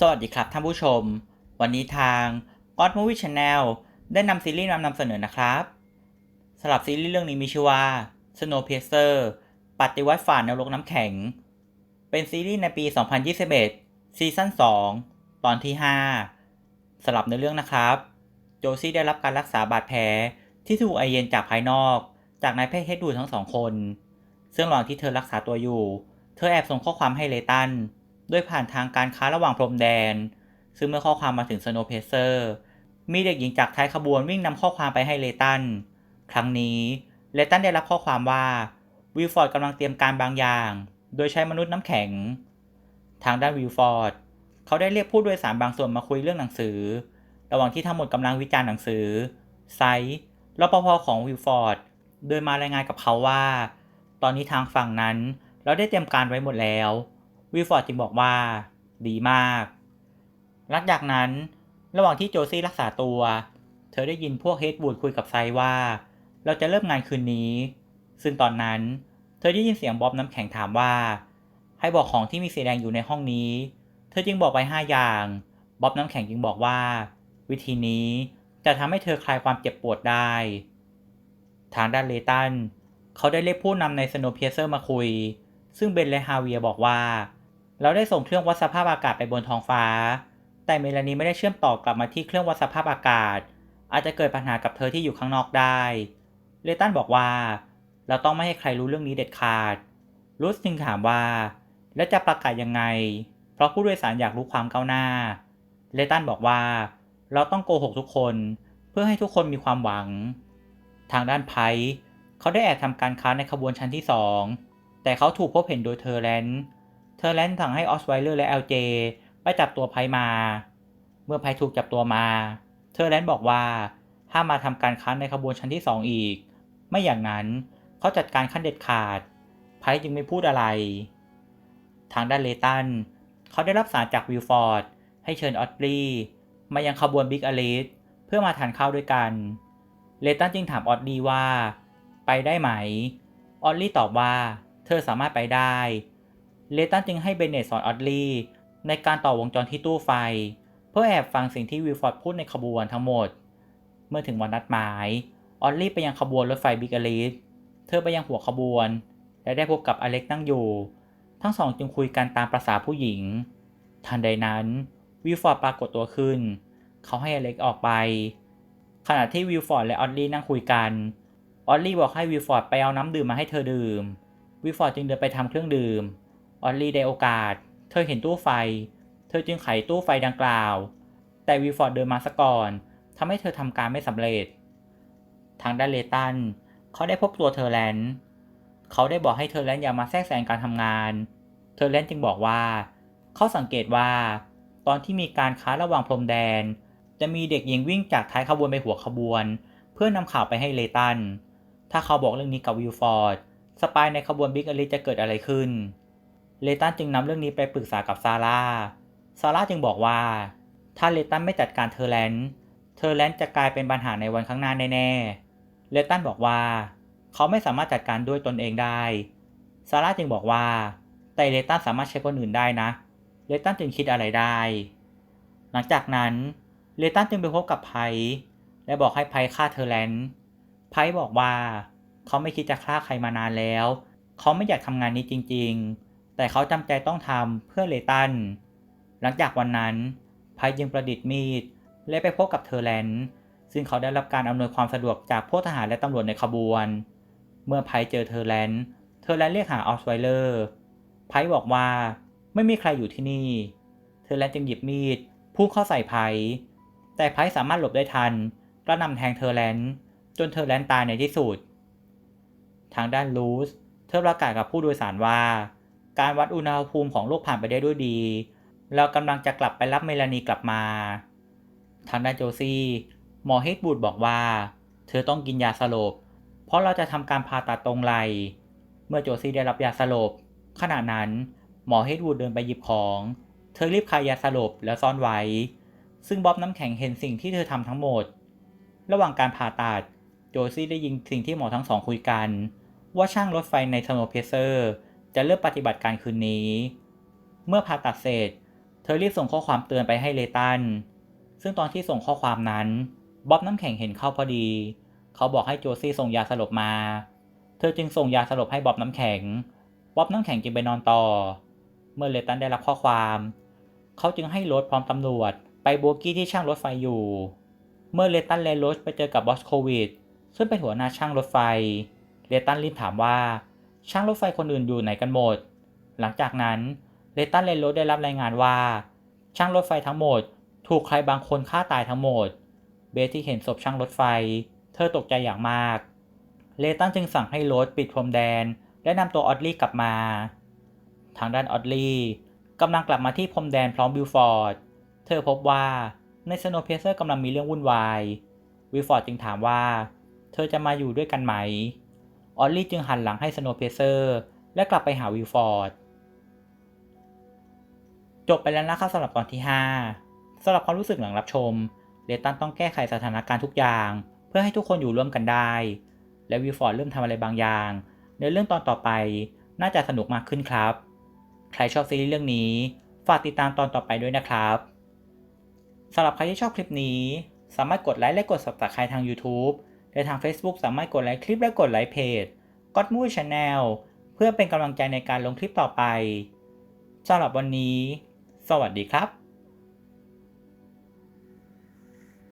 สวัสดีครับท่านผู้ชม วันนี้ทาง God Movie Channel ได้นำซีรีส์มานำเสนอนะครับสำหรับซีรีส์เรื่องนี้มีชื่อว่า Snowpiercer ปฏิวัติฝ่าแนวรกน้ำแข็ง เป็นซีรีส์ในปี 2021 ซีซั่น 2 ตอนที่ 5สำหรับในเรื่องนะครับ โจซี่ได้รับการรักษาบาดแผลที่ถูกไอเย็นจากภายนอก จากนายแพทย์เฮดดูทั้งสองคน ซึ่งระหว่างที่เธอรักษาตัวอยู่ เธอแอบส่งข้อความให้เลตัน ด้วยผ่านทางการค้าระหว่างพรมแดน ซึ่งเมื่อข้อความมาถึงสโนเพเซอร์ มีเด็กหญิงจากท้ายขบวนวิ่งนำข้อความไปให้เลตัน ครั้งนี้เลตันได้รับข้อความว่าวิลฟอร์ดกำลังเตรียมการบางอย่าง โดยใช้มนุษย์น้ำแข็ง ทางด้านวิลฟอร์ดเขาได้เรียกผู้โดยสารบางส่วนมาคุยเรื่องหนังสือ ระหว่างที่ทั้งหมดกำลังวิจารณ์หนังสือไซส์รปภของวิลฟอร์ดเดินมารายงานกับเขาว่า ตอนนี้ทางฝั่งนั้นเราได้เตรียมการไว้หมดแล้ว วิลฟอร์ดจึงบอกว่า ดีมาก หลังจากนั้น ระหว่างที่โจซี่รักษาตัว เธอได้ยินพวกเฮดบูดคุยกับไซว่า เราจะเริ่มงานคืนนี้ ซึ่งตอนนั้น เธอได้ยินเสียงบ๊อบน้ำแข็งถามว่า ให้บอกของที่มีสีแดงอยู่ในห้องนี้ เธอจึงบอกไปห้าอย่างบ๊อบน้ำแข็งจึงบอกว่า วิธีนี้จะทำให้เธอคลายความเจ็บปวดได้ ทางด้านเลตันเขาได้เรียกผู้นำในสโนเพียเซอร์มาคุย ซึ่งเบนและฮาเวียบอกว่า เราได้ส่งเครื่องวัดสภาพอากาศไปบนท้องฟ้า แต่เมลานีไม่ได้เชื่อมต่อกลับมาที่เครื่องวัดสภาพอากาศ อาจจะเกิดปัญหากับเธอที่อยู่ข้างนอกได้ เลตันบอกว่า เราต้องไม่ให้ใครรู้เรื่องนี้เด็ดขาด รูสจึงถามว่า แล้วจะประกาศยังไง เพราะผู้โดยสารอยากรู้ความก้าวหน้า เลตันบอกว่า เราต้องโกหกทุกคน เพื่อให้ทุกคนมีความหวัง ทางด้านไพเขาได้แอบทำการค้าในขบวนชั้นที่สองแต่เขาถูกพบเห็นโดยเทอร์แลนด์ เทอร์แลนด์สั่งให้ออสไวเลอร์และเอลเจไปจับตัวไพมา เมื่อไพถูกจับตัวมา เทอร์แลนด์บอกว่าห้ามมาทำการค้าในขบวนชั้นที่สองอีก ไม่อย่างนั้นเขาจัดการขั้นเด็ดขาด ไพจึงไม่พูดอะไร ทางด้านเลตันเขาได้รับสารจากวิลฟอร์ด ให้เชิญออตรีมายังขบวนบิ๊กอลิสเพื่อมาทานข้าวด้วยกัน เลตันจึงถามออตรีว่า ไปได้ไหม ออตรีตอบว่า เธอสามารถไปได้ เลตันจึงให้เบนเนตสอนออตรีในการต่อวงจรที่ตู้ไฟ เพื่อแอบฟังสิ่งที่วิลฟอร์ดพูดในขบวนทั้งหมด เมื่อถึงวันนัดหมาย ออตรีไปยังขบวนรถไฟบิ๊กอลิสเธอไปยังหัวขบวน และได้พบกับอเล็กนั่งอยู่ ทั้งสองจึงคุยกันตามประษาผู้หญิง ทันใดนั้นวิลฟอร์ดปรากฏตัวขึ้น เขาให้อเล็กออกไป ขณะที่วิลฟอร์ดและออตลี่นั่งคุยกัน ออตลี่บอกให้วิลฟอร์ดไปเอาน้ำดื่มมาให้เธอดื่ม วิลฟอร์ดจึงเดินไปทำเครื่องดื่ม ออตลี่ได้โอกาส เธอเห็นตู้ไฟ เธอจึงไขตู้ไฟดังกล่าว แต่วิลฟอร์ดเดินมาซะก่อนทำให้เธอทำการไม่สำเร็จ ทางด้านเลตัน เขาได้พบตัวเธอแลนด์เขาได้บอกให้เธอแลนด์อย่ามาแทรกแซงการทำงาน เธอแลนด์จึงบอกว่า เขาสังเกตว่า ตอนที่มีการค้าระหว่างพรมแดน จะมีเด็กหญิงวิ่งจากท้ายขบวนไปหัวขบวน เพื่อนำข่าวไปให้เลตัน ถ้าเขาบอกเรื่องนี้กับวิลฟอร์ด สปายในขบวนบิ๊กอลิจะเกิดอะไรขึ้น เลตันจึงนำเรื่องนี้ไปปรึกษากับซาร่า ซาร่าจึงบอกว่า ถ้าเลตันไม่จัดการเธอร์แลนด์เธอร์แลนด์จะกลายเป็นปัญหาในวันข้างหน้าแน่ๆ เลตันบอกว่า เขาไม่สามารถจัดการด้วยตนเองได้ ซาร่าจึงบอกว่า แต่เลตันสามารถใช้คนอื่นได้นะ เลตันจึงคิดอะไรได้ หลังจากนั้น เลตันจึงไปพบกับไพและบอกให้ไพฆ่าเธอร์แลนด์ ไพบอกว่า เขาไม่คิดจะฆ่าใครมานานแล้ว เขาไม่อยากทำงานนี้จริง ๆ แต่เขาจำใจต้องทำเพื่อเลตัน หลังจากวันนั้นไพยังประดิษฐ์มีด และไปพบกับเธอร์แลนด์ซึ่งเขาได้รับการอำนวยความสะดวกจากพวกทหารและตำรวจในขบวน เมื่อไพเจอเธอร์แลนด์เธอแลนด์เรียกหาออสไวเลอร์ไพบอกว่าไม่มีใครอยู่ที่นี่เธอร์แลนด์จึงหยิบมีดพุ่งเข้าใส่ไพแต่ไพสามารถหลบได้ทันกระนำแทงเธอร์แลนด์จนเธอร์แลนด์ตายในที่สุด ทางด้านลูสเธอประกาศกับผู้โดยสารว่า การวัดอุณหภูมิของโลกผ่านไปได้ด้วยดี เรากำลังจะกลับไปรับเมลานีกลับมาทางด้านโจซี่หมอเฮดบูดบอกว่า เธอต้องกินยาสลบ เพราะเราจะทำการผ่าตัดตรงไหล เมื่อโจซี่ได้รับยาสลบ ขณะนั้นหมอเฮดวูดเดินไปหยิบของ เธอรีบคายยาสลบแล้วซ่อนไว้ ซึ่งบ๊อบน้ำแข็งเห็นสิ่งที่เธอทำทั้งหมด ระหว่างการผ่าตัด โจซี่ได้ยินสิ่งที่หมอทั้งสองคุยกัน ว่าช่างรถไฟในสโนเพเซอร์ จะเริ่มปฏิบัติการคืนนี้ เมื่อผ่าตัดเสร็จ เธอรีบส่งข้อความเตือนไปให้เลตัน ซึ่งตอนที่ส่งข้อความนั้น บ๊อบน้ำแข็งเห็นเข้าพอดี เขาบอกให้โจซี่ส่งยาสลบมา เธอจึงส่งยาสลบให้บ๊อบน้ำแข็ง บ๊อบน้ำแข็งจึงไปนอนต่อ เมื่อเลตันได้รับข้อความ เขาจึงให้รถพร้อมตำรวจ ไปโบกี้ที่ช่างรถไฟอยู่ เมื่อเลตันและรถไปเจอกับบอสโควิดซึ่งเป็นหัวหน้าช่างรถไฟ เลตันรีบถามว่า ช่างรถไฟคนอื่นอยู่ไหนกันหมด หลังจากนั้นเลตันและรถได้รับรายงานว่า ช่างรถไฟทั้งหมด ถูกใครบางคนฆ่าตายทั้งหมด เบสที่เห็นศพช่างรถไฟ เธอตกใจอย่างมาก เลตันจึงสั่งให้โรถปิดพรมแดน และนำตัวออดลี่กลับมา ทางด้านออดลี่กำลังกลับมาที่พรมแดนพร้อมวิลฟอร์ด เธอพบว่าในสโนว์เพเซอร์กำลังมีเรื่องวุ่นวาย วิลฟอร์ดจึงถามว่า เธอจะมาอยู่ด้วยกันไหม ออลลี่จึงหันหลังให้สโนว์เพเซอร์และกลับไปหาวิลฟอร์ด จบไปแล้วนะครับสำหรับตอนที่ 5สำหรับความรู้สึกหลังรับชม เลตันต้องแก้ไขสถานการณ์ทุกอย่าง เพื่อให้ทุกคนอยู่ร่วมกันได้ และวิลฟอร์ดเริ่มทำอะไรบางอย่าง ในเรื่องตอนต่อไปน่าจะสนุกมากขึ้นครับ ใครชอบซีรีส์เรื่องนี้ ฝากติดตามตอนต่อไปด้วยนะครับสำหรับใครที่ชอบคลิปนี้ สามารถกดไลค์และกด subscribe ทาง YouTube และทาง Facebook สามารถกดไลค์คลิปและกดไลค์เพจ God Movie Channel เพื่อเป็นกำลังใจในการลงคลิปต่อไปสำหรับวันนี้ สวัสดีครับ